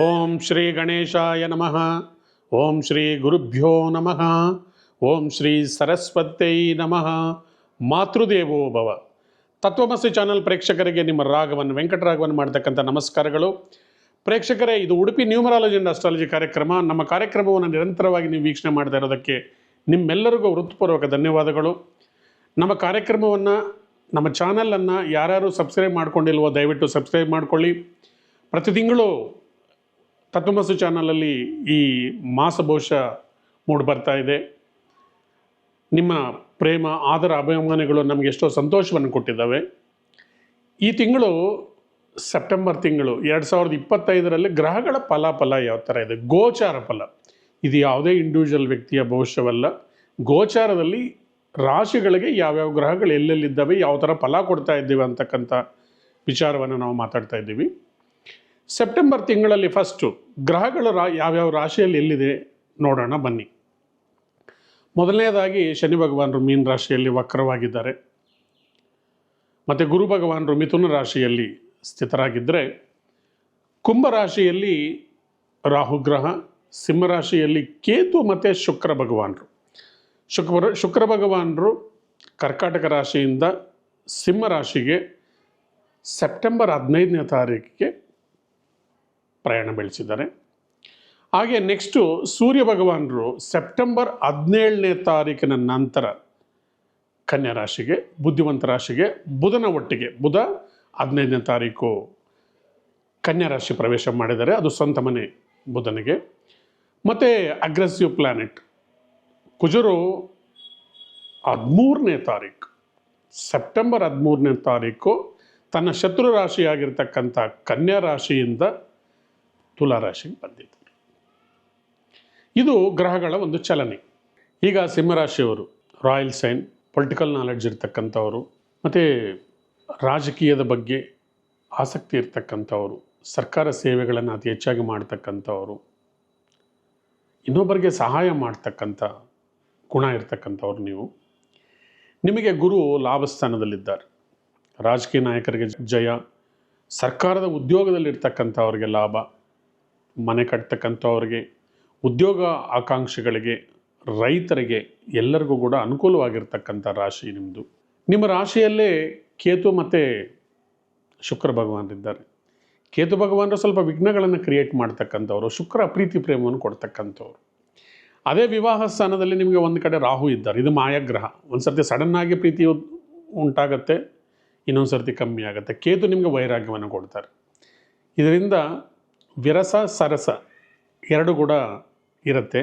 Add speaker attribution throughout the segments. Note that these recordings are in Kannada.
Speaker 1: ಓಂ ಶ್ರೀ ಗಣೇಶಾಯ ನಮಃ. ಓಂ ಶ್ರೀ ಗುರುಭ್ಯೋ ನಮಃ. ಓಂ ಶ್ರೀ ಸರಸ್ವತೈ ನಮಃ. ಮಾತೃದೇವೋ ಭವ. ತತ್ವಮಸಿ ಚಾನಲ್ ಪ್ರೇಕ್ಷಕರಿಗೆ ನಿಮ್ಮ ರಾಗವನ್ನು ವೆಂಕಟರಾಘವನ್ ಮಾಡ್ತಕ್ಕಂಥ ನಮಸ್ಕಾರಗಳು. ಪ್ರೇಕ್ಷಕರೇ, ಇದು ಉಡುಪಿ ನ್ಯೂಮರಾಲಜಿ ಅಂಡ್ ಅಸ್ಟ್ರಾಲಜಿ ಕಾರ್ಯಕ್ರಮ. ನಮ್ಮ ಕಾರ್ಯಕ್ರಮವನ್ನು ನಿರಂತರವಾಗಿ ನೀವು ವೀಕ್ಷಣೆ ಮಾಡ್ತಾ ಇರೋದಕ್ಕೆ ನಿಮ್ಮೆಲ್ಲರಿಗೂ ವೃತ್ತಿಪೂರ್ವಕ ಧನ್ಯವಾದಗಳು. ನಮ್ಮ ಕಾರ್ಯಕ್ರಮವನ್ನು, ನಮ್ಮ ಚಾನಲನ್ನು ಯಾರ್ಯಾರು ಸಬ್ಸ್ಕ್ರೈಬ್ ಮಾಡ್ಕೊಂಡಿಲ್ವೋ ದಯವಿಟ್ಟು ಸಬ್ಸ್ಕ್ರೈಬ್ ಮಾಡ್ಕೊಳ್ಳಿ. ಪ್ರತಿ ತಿಂಗಳು ತತ್ವಮಸು ಚಾನಲಲ್ಲಿ ಈ ಮಾಸ ಬಹುಶ ಮೂಡಿ ಬರ್ತಾ ಇದೆ. ನಿಮ್ಮ ಪ್ರೇಮ, ಆದರ, ಅಭಿಮಾನಿಗಳು ನಮಗೆ ಎಷ್ಟೋ ಸಂತೋಷವನ್ನು ಕೊಟ್ಟಿದ್ದಾವೆ. ಈ ತಿಂಗಳು ಸೆಪ್ಟೆಂಬರ್ ತಿಂಗಳು ಎರಡು ಸಾವಿರದ ಇಪ್ಪತ್ತೈದರಲ್ಲಿ ಗ್ರಹಗಳ ಫಲಾಫಲ ಯಾವ ಥರ ಇದೆ? ಗೋಚಾರ ಫಲ. ಇದು ಯಾವುದೇ ಇಂಡಿವಿಜುವಲ್ ವ್ಯಕ್ತಿಯ ಭವಿಷ್ಯವಲ್ಲ. ಗೋಚಾರದಲ್ಲಿ ರಾಶಿಗಳಿಗೆ ಯಾವ್ಯಾವ ಗ್ರಹಗಳು ಎಲ್ಲೆಲ್ಲಿದ್ದಾವೆ, ಯಾವ ಥರ ಫಲ ಕೊಡ್ತಾ ಇದ್ದೀವಿ ಅಂತಕ್ಕಂಥ ವಿಚಾರವನ್ನು ನಾವು ಮಾತಾಡ್ತಾ ಇದ್ದೀವಿ. ಸೆಪ್ಟೆಂಬರ್ ತಿಂಗಳಲ್ಲಿ ಫಸ್ಟು ಗ್ರಹಗಳು ರಾ, ಯಾವ್ಯಾವ ರಾಶಿಯಲ್ಲಿ ಎಲ್ಲಿದೆ ನೋಡೋಣ ಬನ್ನಿ. ಮೊದಲನೇದಾಗಿ ಶನಿ ಭಗವಾನರು ಮೀನ ರಾಶಿಯಲ್ಲಿ ವಕ್ರವಾಗಿದ್ದಾರೆ. ಮತ್ತು ಗುರು ಭಗವಾನರು ಮಿಥುನ ರಾಶಿಯಲ್ಲಿ ಸ್ಥಿತರಾಗಿದ್ದರೆ ಕುಂಭ ರಾಶಿಯಲ್ಲಿ ರಾಹುಗ್ರಹ ಸಿಂಹರಾಶಿಯಲ್ಲಿ ಕೇತು ಮತ್ತು ಶುಕ್ರ ಭಗವಾನರು. ಶುಕ್ರ ಶುಕ್ರ ಭಗವಾನರು ಕರ್ಕಾಟಕ ರಾಶಿಯಿಂದ ಸಿಂಹ ರಾಶಿಗೆ ಸೆಪ್ಟೆಂಬರ್ ಹದಿನೈದನೇ ತಾರೀಕಿಗೆ ಪ್ರಯಾಣ ಬೆಳೆಸಿದ್ದಾರೆ. ಹಾಗೆ ನೆಕ್ಸ್ಟು ಸೂರ್ಯ ಭಗವಾನರು ಸೆಪ್ಟೆಂಬರ್ ಹದಿನೇಳನೇ ತಾರೀಕಿನ ನಂತರ ಕನ್ಯಾ ರಾಶಿಗೆ, ಬುದ್ಧಿವಂತ ರಾಶಿಗೆ, ಬುಧನ ಒಟ್ಟಿಗೆ, ಬುಧ ಹದಿನೈದನೇ ತಾರೀಕು ಕನ್ಯಾ ರಾಶಿ ಪ್ರವೇಶ ಮಾಡಿದ್ದಾರೆ. ಅದು ಸ್ವಂತ ಮನೆ ಬುಧನಿಗೆ. ಮತ್ತು ಅಗ್ರೆಸಿವ್ ಪ್ಲ್ಯಾನೆಟ್ ಕುಜರು ಹದಿಮೂರನೇ ತಾರೀಕು ಸೆಪ್ಟೆಂಬರ್ ಹದಿಮೂರನೇ ತಾರೀಕು ತನ್ನ ಶತ್ರು ರಾಶಿಯಾಗಿರ್ತಕ್ಕಂಥ ಕನ್ಯಾ ರಾಶಿಯಿಂದ ತುಲಾ ರಾಶಿ ಬಂದಿದ್ದಾರೆ ಇದು ಗ್ರಹಗಳ ಒಂದು ಚಲನೆ. ಈಗ ಸಿಂಹರಾಶಿಯವರು ರಾಯಲ್ ಸೈನ್, ಪೊಲಿಟಿಕಲ್ ನಾಲೆಡ್ಜ್ ಇರ್ತಕ್ಕಂಥವರು, ಮತ್ತು ರಾಜಕೀಯದ ಬಗ್ಗೆ ಆಸಕ್ತಿ ಇರ್ತಕ್ಕಂಥವರು, ಸರ್ಕಾರ ಸೇವೆಗಳನ್ನು ಅತಿ ಹೆಚ್ಚಾಗಿ ಮಾಡ್ತಕ್ಕಂಥವರು, ಇನ್ನೊಬ್ಬರಿಗೆ ಸಹಾಯ ಮಾಡ್ತಕ್ಕಂಥ ಗುಣ ಇರ್ತಕ್ಕಂಥವ್ರು ನೀವು. ನಿಮಗೆ ಗುರು ಲಾಭಸ್ಥಾನದಲ್ಲಿದ್ದಾರೆ. ರಾಜಕೀಯ ನಾಯಕರಿಗೆ ಜಯ, ಸರ್ಕಾರದ ಉದ್ಯೋಗದಲ್ಲಿರ್ತಕ್ಕಂಥವ್ರಿಗೆ ಲಾಭ ಮನೆ ಕಟ್ತಕ್ಕಂಥವ್ರಿಗೆ, ಉದ್ಯೋಗ ಆಕಾಂಕ್ಷಿಗಳಿಗೆ, ರೈತರಿಗೆ ಎಲ್ಲರಿಗೂ ಕೂಡ ಅನುಕೂಲವಾಗಿರ್ತಕ್ಕಂಥ ರಾಶಿ ನಿಮ್ಮದು ನಿಮ್ಮ ರಾಶಿಯಲ್ಲೇ ಕೇತು ಮತ್ತು ಶುಕ್ರ ಭಗವಾನರಿದ್ದಾರೆ ಕೇತು ಭಗವಾನರು ಸ್ವಲ್ಪ ವಿಘ್ನಗಳನ್ನು ಕ್ರಿಯೇಟ್ ಮಾಡ್ತಕ್ಕಂಥವ್ರು, ಶುಕ್ರ ಪ್ರೀತಿ ಪ್ರೇಮವನ್ನು ಕೊಡ್ತಕ್ಕಂಥವ್ರು. ಅದೇ ವಿವಾಹ ಸ್ಥಾನದಲ್ಲಿ ನಿಮಗೆ ಒಂದು ಕಡೆ ರಾಹು ಇದ್ದಾರೆ, ಇದು ಮಾಯಾಗ್ರಹ. ಒಂದು ಸರ್ತಿ ಸಡನ್ನಾಗಿ ಪ್ರೀತಿ ಉಂಟಾಗತ್ತೆ ಇನ್ನೊಂದು ಸರ್ತಿ ಕಮ್ಮಿ ಆಗುತ್ತೆ. ಕೇತು ನಿಮಗೆ ವೈರಾಗ್ಯವನ್ನು ಕೊಡ್ತಾರೆ. ಇದರಿಂದ ವಿರಸ, ಸರಸ ಎರಡು ಕೂಡ ಇರುತ್ತೆ.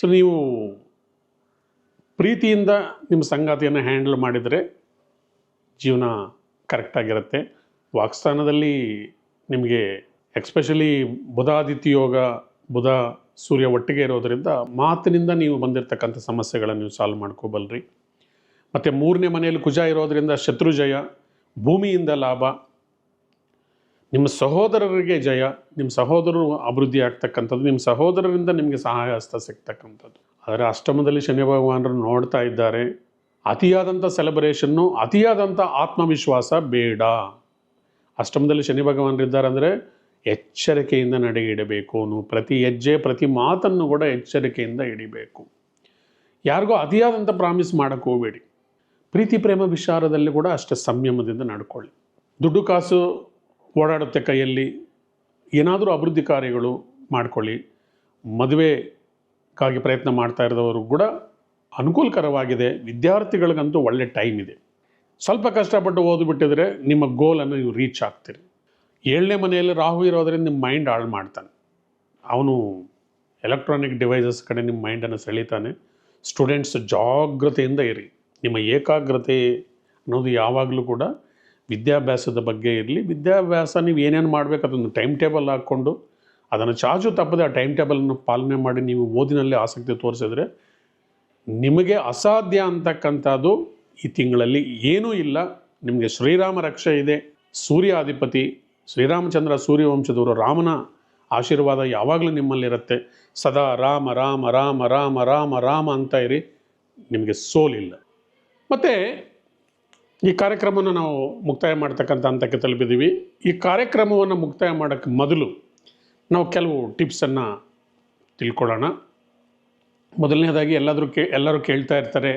Speaker 1: ಸೊ ನೀವು ಪ್ರೀತಿಯಿಂದ ನಿಮ್ಮ ಸಂಗಾತಿಯನ್ನು ಹ್ಯಾಂಡಲ್ ಮಾಡಿದರೆ ಜೀವನ ಕರೆಕ್ಟಾಗಿರುತ್ತೆ ವಾಕ್ಸ್ಥಾನದಲ್ಲಿ ನಿಮಗೆ ಎಕ್ಸ್ಪೆಷಲಿ ಬುಧಾದಿತ್ಯ ಯೋಗ, ಬುಧ ಸೂರ್ಯ ಒಟ್ಟಿಗೆ ಇರೋದರಿಂದ ಮಾತಿನಿಂದ ನೀವು ಬಂದಿರತಕ್ಕಂಥ ಸಮಸ್ಯೆಗಳನ್ನು ನೀವು ಸಾಲ್ವ್ ಮಾಡ್ಕೋಬಲ್ರಿ. ಮತ್ತು ಮೂರನೇ ಮನೆಯಲ್ಲಿ ಕುಜ ಇರೋದರಿಂದ ಶತ್ರುಜಯ, ಭೂಮಿಯಿಂದ ಲಾಭ ನಿಮ್ಮ ಸಹೋದರರಿಗೆ ಜಯ, ನಿಮ್ಮ ಸಹೋದರರು ಅಭಿವೃದ್ಧಿ ಆಗ್ತಕ್ಕಂಥದ್ದು, ನಿಮ್ಮ ಸಹೋದರರಿಂದ ನಿಮಗೆ ಸಹಾಯ ಹಸ್ತ ಸಿಗ್ತಕ್ಕಂಥದ್ದು. ಆದರೆ ಅಷ್ಟಮದಲ್ಲಿ ಶನಿ ಭಗವಾನರು ನೋಡ್ತಾ ಇದ್ದಾರೆ, ಅತಿಯಾದಂಥ ಸೆಲೆಬ್ರೇಷನ್ನು ಅತಿಯಾದಂಥ ಆತ್ಮವಿಶ್ವಾಸ ಬೇಡ. ಅಷ್ಟಮದಲ್ಲಿ ಶನಿ ಭಗವಾನರಿದ್ದಾರೆ ಅಂದರೆ ಎಚ್ಚರಿಕೆಯಿಂದ ನಡೆ ಇಡಬೇಕು ಪ್ರತಿ ಹೆಜ್ಜೆ, ಪ್ರತಿ ಮಾತನ್ನು ಕೂಡ ಎಚ್ಚರಿಕೆಯಿಂದ ಹಿಡಿಬೇಕು ಯಾರಿಗೂ ಅತಿಯಾದಂಥ ಪ್ರಾಮಿಸ್ ಮಾಡೋಕ್ಕೆ ಹೋಗಬೇಡಿ. ಪ್ರೀತಿ, ಪ್ರೇಮ ವಿಚಾರದಲ್ಲಿ ಕೂಡ ಅಷ್ಟೇ ಸಂಯಮದಿಂದ ನಡ್ಕೊಳ್ಳಿ. ದುಡ್ಡು, ಕಾಸು ಓಡಾಡುತ್ತೆ ಕೈಯಲ್ಲಿ, ಏನಾದರೂ ಅಭಿವೃದ್ಧಿ ಕಾರ್ಯಗಳು ಮಾಡ್ಕೊಳ್ಳಿ. ಮದುವೆಗಾಗಿ ಪ್ರಯತ್ನ ಮಾಡ್ತಾ ಇರೋದವರು ಕೂಡ ಅನುಕೂಲಕರವಾಗಿದೆ. ವಿದ್ಯಾರ್ಥಿಗಳಿಗಂತೂ ಒಳ್ಳೆ ಟೈಮ್ ಇದೆ. ಸ್ವಲ್ಪ ಕಷ್ಟಪಟ್ಟು ಓದಿಬಿಟ್ಟಿದ್ರೆ ನಿಮ್ಮ ಗೋಲನ್ನು ನೀವು ರೀಚ್ ಆಗ್ತೀರಿ. ಏಳನೇ ಮನೆಯಲ್ಲಿ ರಾಹು ಇರೋದರಿಂದ ನಿಮ್ಮ ಮೈಂಡ್ ಹಾಳು ಮಾಡ್ತಾನೆ. ಅವನು ಎಲೆಕ್ಟ್ರಾನಿಕ್ ಡಿವೈಸಸ್ ಕಡೆ ನಿಮ್ಮ ಮೈಂಡನ್ನು ಸೆಳೀತಾನೆ. ಸ್ಟೂಡೆಂಟ್ಸ್ ಜಾಗ್ರತೆಯಿಂದ ಇರಿ. ನಿಮ್ಮ ಏಕಾಗ್ರತೆ ಅನ್ನೋದು ಯಾವಾಗಲೂ ಕೂಡ ವಿದ್ಯಾಭ್ಯಾಸದ ಬಗ್ಗೆ ಇರಲಿ, ವಿದ್ಯಾಭ್ಯಾಸ ನೀವು ಏನೇನು ಮಾಡಬೇಕು ಅದನ್ನು ಟೈಮ್ ಟೇಬಲ್ ಹಾಕ್ಕೊಂಡು, ಅದನ್ನು ಚಾಚು ತಪ್ಪದೆ ಆ ಟೈಮ್ ಟೇಬಲನ್ನು ಪಾಲನೆ ಮಾಡಿ ನೀವು ಓದಿನಲ್ಲಿ ಆಸಕ್ತಿ ತೋರಿಸಿದ್ರೆ ನಿಮಗೆ ಅಸಾಧ್ಯ ಅಂತಕ್ಕಂಥದ್ದು ಈ ತಿಂಗಳಲ್ಲಿ ಏನೂ ಇಲ್ಲ. ನಿಮಗೆ ಶ್ರೀರಾಮ ರಕ್ಷೆ ಇದೆ. ಸೂರ್ಯ ಅಧಿಪತಿ ಶ್ರೀರಾಮಚಂದ್ರ ಸೂರ್ಯವಂಶದವರು ರಾಮನ ಆಶೀರ್ವಾದ ಯಾವಾಗಲೂ ನಿಮ್ಮಲ್ಲಿರುತ್ತೆ. ಸದಾ ರಾಮ ರಾಮ ರಾಮ ರಾಮ ರಾಮ ರಾಮ ಅಂತ ಇರಿ, ನಿಮಗೆ ಸೋಲಿಲ್ಲ. ಮತ್ತು ಈ ಕಾರ್ಯಕ್ರಮವನ್ನು ನಾವು ಮುಕ್ತಾಯ ಮಾಡ್ತಕ್ಕಂಥ ಹಂತಕ್ಕೆ ತಲುಪಿದ್ದೀವಿ. ಈ ಕಾರ್ಯಕ್ರಮವನ್ನು ಮುಕ್ತಾಯ ಮಾಡೋಕ್ಕೆ ಮೊದಲು ನಾವು ಕೆಲವು ಟಿಪ್ಸನ್ನು ತಿಳ್ಕೊಳ್ಳೋಣ. ಮೊದಲನೇದಾಗಿ ಎಲ್ಲಾದರೂ ಕೇ, ಎಲ್ಲರೂ ಕೇಳ್ತಾ ಇರ್ತಾರೆ.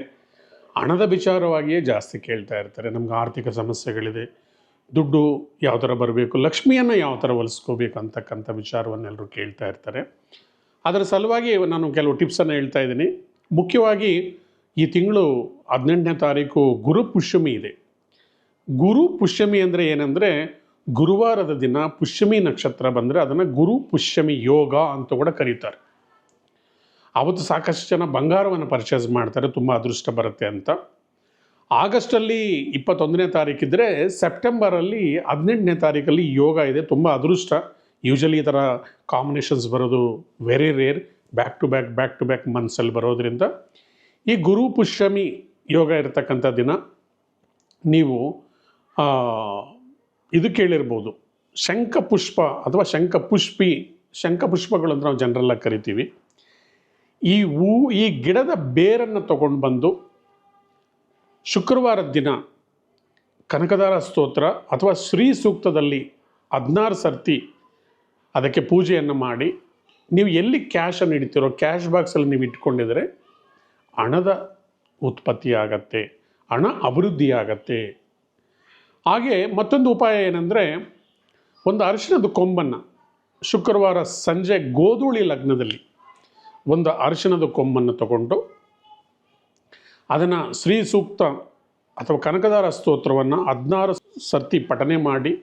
Speaker 1: ಹಣದ ವಿಚಾರವಾಗಿಯೇ ಜಾಸ್ತಿ ಕೇಳ್ತಾ ಇರ್ತಾರೆ. ನಮ್ಗೆ ಆರ್ಥಿಕ ಸಮಸ್ಯೆಗಳಿದೆ. ದುಡ್ಡು ಯಾವ ಥರ ಬರಬೇಕು, ಲಕ್ಷ್ಮಿಯನ್ನು ಯಾವ ಥರ ಒಲಿಸ್ಕೋಬೇಕು ಅಂತಕ್ಕಂಥ ವಿಚಾರವನ್ನೆಲ್ಲರೂ ಕೇಳ್ತಾ ಇರ್ತಾರೆ. ಅದರ ಸಲುವಾಗಿ ನಾನು ಕೆಲವು ಟಿಪ್ಸನ್ನು ಹೇಳ್ತಾ ಇದ್ದೀನಿ. ಮುಖ್ಯವಾಗಿ ಈ ತಿಂಗಳು ಹದಿನೆಂಟನೇ ತಾರೀಕು ಗುರು ಪುಷ್ಯಮಿ ಇದೆ. ಗುರು ಪುಷ್ಯಮಿ ಅಂದರೆ ಏನಂದರೆ ಗುರುವಾರದ ದಿನ ಪುಷ್ಯಮಿ ನಕ್ಷತ್ರ ಬಂದರೆ ಅದನ್ನು ಗುರು ಪುಷ್ಯಮಿ ಯೋಗ ಅಂತ ಕೂಡ ಕರೀತಾರೆ. ಅವತ್ತು ಸಾಕಷ್ಟು ಜನ ಬಂಗಾರವನ್ನು ಪರ್ಚೇಸ್ ಮಾಡ್ತಾರೆ, ತುಂಬ ಅದೃಷ್ಟ ಬರುತ್ತೆ ಅಂತ. ಆಗಸ್ಟಲ್ಲಿ ಇಪ್ಪತ್ತೊಂದನೇ ತಾರೀಕಿದ್ರೆ ಸೆಪ್ಟೆಂಬರಲ್ಲಿ ಹದಿನೆಂಟನೇ ತಾರೀಕಲ್ಲಿ ಯೋಗ ಇದೆ, ತುಂಬ ಅದೃಷ್ಟ. ಯೂಶಲಿ ಈ ಥರ ಕಾಂಬಿನೇಷನ್ಸ್ ಬರೋದು very rare back to back back to back ಮಂತ್ಸಲ್ಲಿ ಬರೋದ್ರಿಂದ. ಈ ಗುರು ಪುಷ್ಯಮಿ ಯೋಗ ಇರತಕ್ಕಂಥ ದಿನ ನೀವು ಇದು ಕೇಳಿರ್ಬೋದು. ಶಂಖಪುಷ್ಪ ಅಥವಾ ಶಂಖಪುಷ್ಪಿ ಶಂಖಪುಷ್ಪಗಳು ಅಂತ ನಾವು ಜನರೆಲ್ಲ ಕರಿತೀವಿ. ಈ ಹೂ ಈ ಗಿಡದ ಬೇರನ್ನು ತಗೊಂಡು ಬಂದು ಶುಕ್ರವಾರದ ದಿನ ಕನಕದಾರ ಸ್ತೋತ್ರ ಅಥವಾ ಶ್ರೀ ಸೂಕ್ತದಲ್ಲಿ ಹದಿನಾರು ಸರ್ತಿ ಅದಕ್ಕೆ ಪೂಜೆಯನ್ನು ಮಾಡಿ ನೀವು ಎಲ್ಲಿ ಕ್ಯಾಶನ್ನು ಇಡ್ತೀರೋ, ಕ್ಯಾಶ್ ಬಾಕ್ಸಲ್ಲಿ ನೀವು ಇಟ್ಕೊಂಡಿದ್ರೆ ಹಣದ ಉತ್ಪತ್ತಿ ಆಗತ್ತೆ ಹಣ ಅಭಿವೃದ್ಧಿ ಆಗತ್ತೆ ಹಾಗೆ ಮತ್ತೊಂದು ಉಪಾಯ ಏನಂದರೆ, ಒಂದು ಅರಿಶಿಣದ ಕೊಂಬನ್ನು ಶುಕ್ರವಾರ ಸಂಜೆ ಗೋಧೂಳಿ ಲಗ್ನದಲ್ಲಿ ಒಂದು ಅರಿಶಿಣದ ಕೊಂಬನ್ನು ತಗೊಂಡು, ಅದನ್ನು ಶ್ರೀ ಸೂಕ್ತ ಅಥವಾ ಕನಕದಾರ ಸ್ತೋತ್ರವನ್ನು ಹದಿನಾರು ಸರ್ತಿ ಪಠನೆ ಮಾಡಿ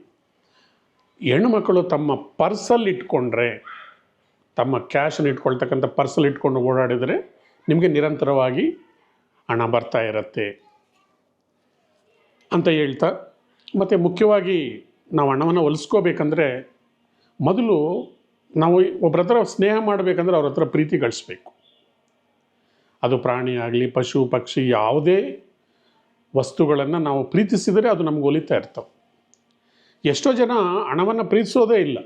Speaker 1: ಹೆಣ್ಣುಮಕ್ಕಳು ತಮ್ಮ ಪರ್ಸಲ್ಲಿ ಇಟ್ಕೊಂಡ್ರೆ, ತಮ್ಮ ಕ್ಯಾಶನ್ನು ಇಟ್ಕೊಳ್ತಕ್ಕಂಥ ಪರ್ಸಲ್ಲಿ ಇಟ್ಕೊಂಡು ಓಡಾಡಿದರೆ ನಿಮಗೆ ನಿರಂತರವಾಗಿ ಹಣ ಬರ್ತಾ ಇರುತ್ತೆ ಅಂತ ಹೇಳ್ತಾ, ಮತ್ತು ಮುಖ್ಯವಾಗಿ ನಾವು ಹಣವನ್ನು ಹೊಲಿಸ್ಕೋಬೇಕಂದ್ರೆ ಮೊದಲು ನಾವು ಒಬ್ಬರ ಹತ್ರ ಸ್ನೇಹ ಮಾಡಬೇಕಂದ್ರೆ ಅವ್ರ ಹತ್ರ ಪ್ರೀತಿ ಗಳಿಸ್ಬೇಕು. ಅದು ಪ್ರಾಣಿ ಆಗಲಿ, ಪಶು, ಪಕ್ಷಿ, ಯಾವುದೇ ವಸ್ತುಗಳನ್ನು ನಾವು ಪ್ರೀತಿಸಿದರೆ ಅದು ನಮ್ಗೆ ಒಲಿತಾ ಇರ್ತವೆ. ಎಷ್ಟೋ ಜನ ಹಣವನ್ನು ಪ್ರೀತಿಸೋದೇ ಇಲ್ಲ.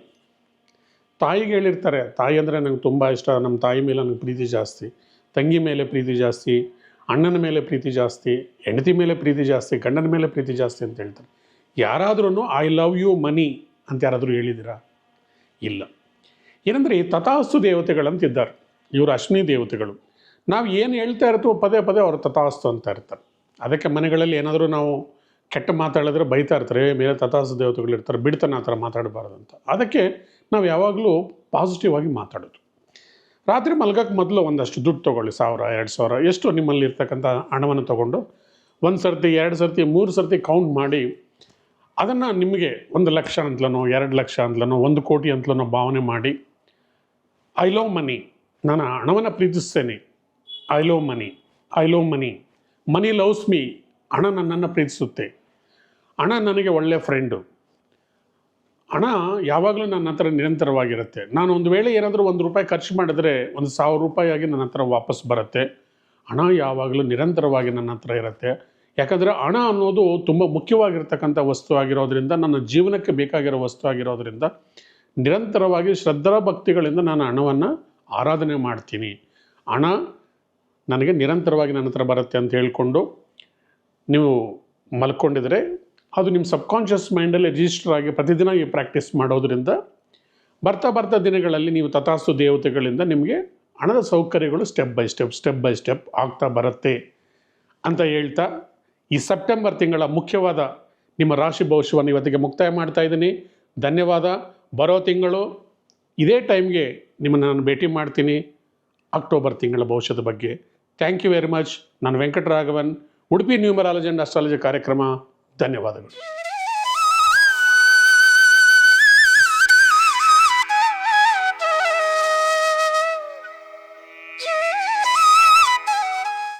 Speaker 1: ತಾಯಿಗೆ ಹೇಳಿರ್ತಾರೆ, ತಾಯಿ ಅಂದರೆ ನಂಗೆ ತುಂಬ ಇಷ್ಟ ನಮ್ಮ ತಾಯಿ ಮೇಲೆ ನನಗೆ ಪ್ರೀತಿ ಜಾಸ್ತಿ. ತಂಗಿ ಮೇಲೆ ಪ್ರೀತಿ ಜಾಸ್ತಿ ಅಣ್ಣನ ಮೇಲೆ ಪ್ರೀತಿ ಜಾಸ್ತಿ ಹೆಂಡತಿ ಮೇಲೆ ಪ್ರೀತಿ ಜಾಸ್ತಿ ಗಂಡನ ಮೇಲೆ ಪ್ರೀತಿ ಜಾಸ್ತಿ ಅಂತ ಹೇಳ್ತಾರೆ. ಯಾರಾದ್ರೂ ಐ ಲವ್ ಯು ಮನಿ ಅಂತ ಯಾರಾದರೂ ಹೇಳಿದಿರಾ ಇಲ್ಲ. ಏನಂದರೆ ಈ ತಥಾಸ್ತು ದೇವತೆಗಳಂತಿದ್ದಾರೆ. ಇವರು ಅಶ್ನಿ ದೇವತೆಗಳು. ನಾವು ಏನು ಹೇಳ್ತಾ ಇರ್ತೀವೋ ಪದೇ ಪದೇ ಅವರು ತಥಾಸ್ತು ಅಂತ ಇರ್ತಾರೆ. ಅದಕ್ಕೆ ಮನೆಗಳಲ್ಲಿ ಏನಾದರೂ ನಾವು ಕೆಟ್ಟ ಮಾತಾಡಿದ್ರೆ ಬೈತಾ ಇರ್ತಾರೆ "ಏ, ಮೇಲೆ ತಥಾಸ್ತು ದೇವತೆಗಳು ಇರ್ತಾರೆ ಬಿಡ್ತಾನೆ ಆ ಥರ ಮಾತಾಡಬಾರ್ದು ಅಂತ. ಅದಕ್ಕೆ ನಾವು ಯಾವಾಗಲೂ ಪಾಸಿಟಿವ್ ಆಗಿ ಮಾತಾಡೋದು. ರಾತ್ರಿ ಮಲ್ಗಕ್ಕೆ ಮೊದಲು ಒಂದಷ್ಟು ದುಡ್ಡು ತೊಗೊಳ್ಳಿ, ಸಾವಿರ, ಎರಡು ಸಾವಿರ. ಎಷ್ಟು ನಿಮ್ಮಲ್ಲಿ ಇರ್ತಕ್ಕಂಥ ಹಣವನ್ನು ತೊಗೊಂಡು ಒಂದು ಸರ್ತಿ, ಎರಡು ಸರ್ತಿ, ಮೂರು ಸರ್ತಿ ಕೌಂಟ್ ಮಾಡಿ ಅದನ್ನು ನಿಮಗೆ ಒಂದು ಲಕ್ಷ ಅಂತಲೋ ಎರಡು ಲಕ್ಷ ಅಂತಲೋ ಒಂದು ಕೋಟಿ ಅಂತಲೋ ಭಾವನೆ ಮಾಡಿ ಐ ಲವ್ ಮನಿ ನಾನು ಹಣವನ್ನು ಪ್ರೀತಿಸ್ತೇನೆ. I love money I love money money loves me ಹಣ ನನ್ನನ್ನು ಪ್ರೀತಿಸುತ್ತೆ. ಹಣ ನನಗೆ ಒಳ್ಳೆಯ ಫ್ರೆಂಡು ಹಣ ಯಾವಾಗಲೂ ನನ್ನ ಹತ್ರ ನಿರಂತರವಾಗಿರುತ್ತೆ. ನಾನು ಒಂದು ವೇಳೆ ಏನಾದರೂ ಒಂದು ರೂಪಾಯಿ ಖರ್ಚು ಮಾಡಿದ್ರೆ ಒಂದು ಸಾವಿರ ರೂಪಾಯಿಯಾಗಿ ನನ್ನ ಹತ್ರ ವಾಪಸ್ ಬರುತ್ತೆ. ಹಣ ಯಾವಾಗಲೂ ನಿರಂತರವಾಗಿ ನನ್ನ ಹತ್ರ ಇರುತ್ತೆ. ಯಾಕಂದರೆ ಹಣ ಅನ್ನೋದು ತುಂಬ ಮುಖ್ಯವಾಗಿರ್ತಕ್ಕಂಥ ವಸ್ತು ಆಗಿರೋದ್ರಿಂದ, ನನ್ನ ಜೀವನಕ್ಕೆ ಬೇಕಾಗಿರೋ ವಸ್ತು ಆಗಿರೋದ್ರಿಂದ ನಿರಂತರವಾಗಿ ಶ್ರದ್ಧಾ ಭಕ್ತಿಗಳಿಂದ ನಾನು ಹಣವನ್ನು ಆರಾಧನೆ ಮಾಡ್ತೀನಿ. ಹಣ ನನಗೆ ನಿರಂತರವಾಗಿ ನನ್ನ ಹತ್ರ ಬರುತ್ತೆ ಅಂತ ಹೇಳಿಕೊಂಡು ನೀವು ಮಲ್ಕೊಂಡಿದ್ರೆ ಅದು ನಿಮ್ಮ ಸಬ್ಕಾನ್ಷಿಯಸ್ ಮೈಂಡಲ್ಲಿ ರಿಜಿಸ್ಟರ್ ಆಗಿ ಪ್ರತಿದಿನ ಈ ಪ್ರಾಕ್ಟೀಸ್ ಮಾಡೋದ್ರಿಂದ ಬರ್ತಾ ಬರ್ತಾ ದಿನಗಳಲ್ಲಿ ನೀವು ತಥಾಸ್ತು ದೇವತೆಗಳಿಂದ ನಿಮಗೆ ಹಣದ ಸೌಕರ್ಯಗಳು step by step step by step ಆಗ್ತಾ ಬರುತ್ತೆ ಅಂತ ಹೇಳ್ತಾ ಈ ಸೆಪ್ಟೆಂಬರ್ ತಿಂಗಳ ಮುಖ್ಯವಾದ ನಿಮ್ಮ ರಾಶಿ ಭವಿಷ್ಯವನ್ನು ಇವತ್ತಿಗೆ ಮುಕ್ತಾಯ ಮಾಡ್ತಾ ಇದ್ದೀನಿ. ಧನ್ಯವಾದ. ಬರೋ ತಿಂಗಳು ಇದೇ ಟೈಮ್ಗೆ ನಿಮ್ಮನ್ನು ನಾನು ಭೇಟಿ ಮಾಡ್ತೀನಿ ಅಕ್ಟೋಬರ್ ತಿಂಗಳ ಭವಿಷ್ಯದ ಬಗ್ಗೆ. ಥ್ಯಾಂಕ್ ಯು ವೆರಿ ಮಚ್ ನಾನು Venkataraghavan, Udupi numerology and astrology ಕಾರ್ಯಕ್ರಮ. ಧನ್ಯವಾದಗಳು